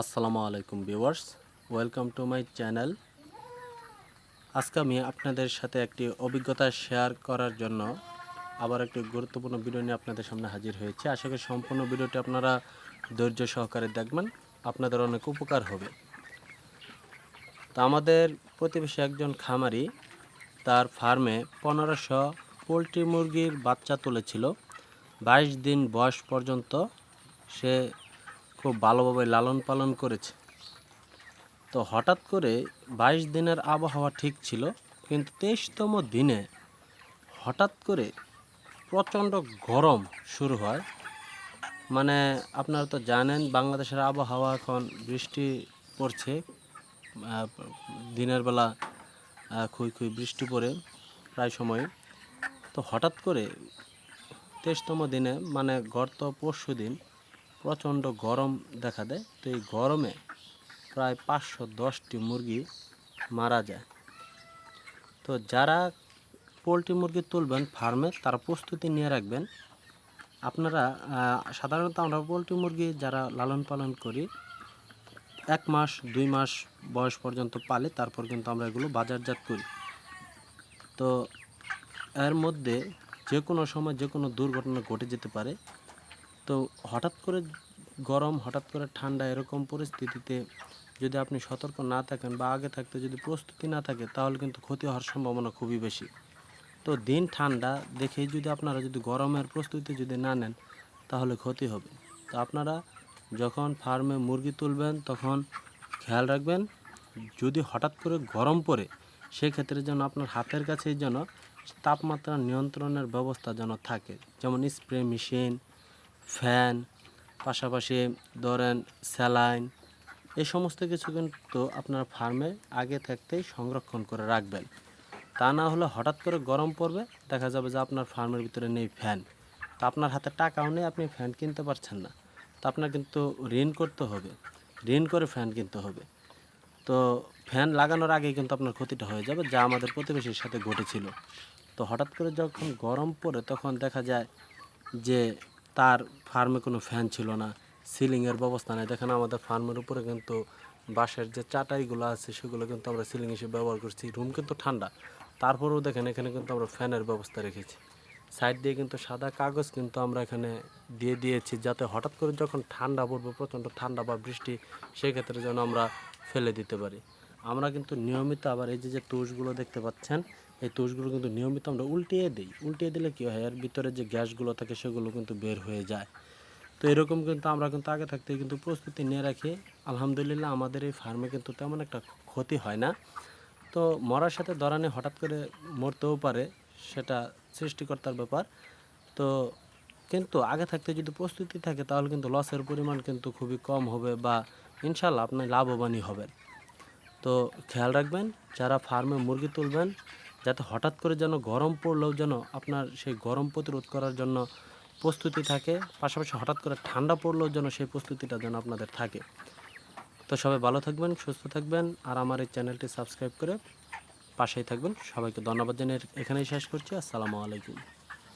আসসালামু আলাইকুম viewers, welcome to my channel. আজকে আমি আপনাদের সাথে একটি অভিজ্ঞতা শেয়ার করার জন্য আবার একটি গুরুত্বপূর্ণ ভিডিও নিয়ে আপনাদের সামনে হাজির হয়েছে। আশা করি সম্পূর্ণ ভিডিওটি আপনারা ধৈর্য সহকারে দেখবেন, আপনাদের অনেক উপকার হবে। তা আমাদের প্রতিবেশী একজন খামারি, তার ফার্মে পনেরোশো পোলট্রি মুরগির বাচ্চা তুলেছিল। বাইশ দিন বয়স পর্যন্ত সে খুব ভালোভাবে লালন পালন করেছে। তো হঠাৎ করে বাইশ দিনের আবহাওয়া ঠিক ছিল, কিন্তু তেইশতম দিনে হঠাৎ করে প্রচণ্ড গরম শুরু হয়। মানে আপনারা তো জানেন, বাংলাদেশের আবহাওয়া এখন বৃষ্টি পড়ছে দিনের বেলা খুই খুই বৃষ্টি পড়ে প্রায় সময়। তো হঠাৎ করে তেইশতম দিনে মানে গত পরশু দিন প্রচণ্ড গরম দেখা দেয়। তো এই গরমে প্রায় পাঁচশো দশটি মুরগি মারা যায়। তো যারা পোলট্রি মুরগি তুলবেন ফার্মে, তারা প্রস্তুতি নিয়ে রাখবেন। আপনারা সাধারণত আমরা পোলট্রি মুরগি যারা লালন পালন করি, এক মাস, দুই মাস বয়স পর্যন্ত পালে তারপর কিন্তু আমরা এগুলো বাজারজাত করি। তো এর মধ্যে যে কোনো সময় যে কোনো দুর্ঘটনা ঘটে যেতে পারে। তো হঠাৎ করে গরম, হঠাৎ করে ঠান্ডা এরকম পরিস্থিতিতে যদি আপনি সতর্ক না থাকেন বা আগে থাকতে যদি প্রস্তুতি না থাকে, তাহলে কিন্তু ক্ষতি হওয়ার সম্ভাবনা খুবই বেশি। তো দিন ঠান্ডা দেখেই যদি আপনারা যদি গরমের প্রস্তুতি যদি না নেন, তাহলে ক্ষতি হবে। তো আপনারা যখন ফার্মে মুরগি তুলবেন, তখন খেয়াল রাখবেন, যদি হঠাৎ করে গরম পড়ে, সেক্ষেত্রে যেন আপনার হাতের কাছেই যেন তাপমাত্রা নিয়ন্ত্রণের ব্যবস্থা যেন থাকে। যেমন স্প্রে মেশিন ফ্যান, পাশাপাশি ধরেন স্যালাইন, এই সমস্ত কিছু কিন্তু আপনার ফার্মে আগে থাকতেই সংরক্ষণ করে রাখবেন। তা না হলে হঠাৎ করে গরম পড়বে, দেখা যাবে যে আপনার ফার্মের ভিতরে নেই ফ্যান। তা আপনার হাতে টাকাও নেই, আপনি ফ্যান কিনতে পারছেন না। তা আপনার কিন্তু ঋণ করতে হবে, ঋণ করে ফ্যান কিনতে হবে। তো ফ্যান লাগানোর আগে কিন্তু আপনার ক্ষতিটা হয়ে যাবে, যা আমাদের প্রতিবেশীর সাথে ঘটেছিল। তো হঠাৎ করে যখন গরম পড়ে, তখন দেখা যায় যে তার ফার্মে কোনো ফ্যান ছিল না। সিলিংয়ের ব্যবস্থা নেই। দেখেন আমাদের ফার্মের উপরে কিন্তু বাঁশের যে চাটাইগুলো আছে, সেগুলো কিন্তু আমরা সিলিং হিসেবে ব্যবহার করছি। রুম কিন্তু ঠান্ডা। তারপরেও দেখেন এখানে কিন্তু আমরা ফ্যানের ব্যবস্থা রেখেছি। সাইড দিয়ে কিন্তু সাদা কাগজ কিন্তু আমরা এখানে দিয়ে দিয়েছি, যাতে হঠাৎ করে যখন ঠান্ডা পড়বে, প্রচণ্ড ঠান্ডা বা বৃষ্টি, সেক্ষেত্রে যেন আমরা ফেলে দিতে পারি। আমরা কিন্তু নিয়মিত আবার এই যে যে তুষগুলো দেখতে পাচ্ছেন এই তুষগুলো কিন্তু নিয়মিত আমরা উল্টিয়ে দিই। উল্টিয়ে দিলে কী হয়? এর ভিতরে যে গ্যাসগুলো থাকে সেগুলো কিন্তু বের হয়ে যায়। তো এরকম কিন্তু আমরা কিন্তু আগে থাকতে কিন্তু প্রস্তুতি নিয়ে রাখি। আলহামদুলিল্লাহ আমাদের এই ফার্মে কিন্তু তেমন একটা ক্ষতি হয় না। তো মরার সাথে দরানে হঠাৎ করে মরতেও পারে, সেটা সৃষ্টিকর্তার ব্যাপার। তো কিন্তু আগে থাকতে যদি প্রস্তুতি থাকে, তাহলে কিন্তু লসের পরিমাণ কিন্তু খুবই কম হবে বা ইনশাল্লাহ আপনি লাভবানই হবেন। তো খেয়াল রাখবেন, যারা ফার্মে মুরগি তুলবেন যাতে হঠাৎ করে যেন গরম পড়লেও যেন আপনার সেই গরম প্রতিরোধ করার জন্য প্রস্তুতি থাকে। পাশাপাশি হঠাৎ করে ঠান্ডা পড়লেও যেন সেই প্রস্তুতিটা যেন আপনাদের থাকে। তো সবাই ভালো থাকবেন, সুস্থ থাকবেন আর আমার এই চ্যানেলটি সাবস্ক্রাইব করে পাশেই থাকবেন। সবাইকে ধন্যবাদ জানিয়ে এখানেই শেষ করছি। আসসালামু আলাইকুম।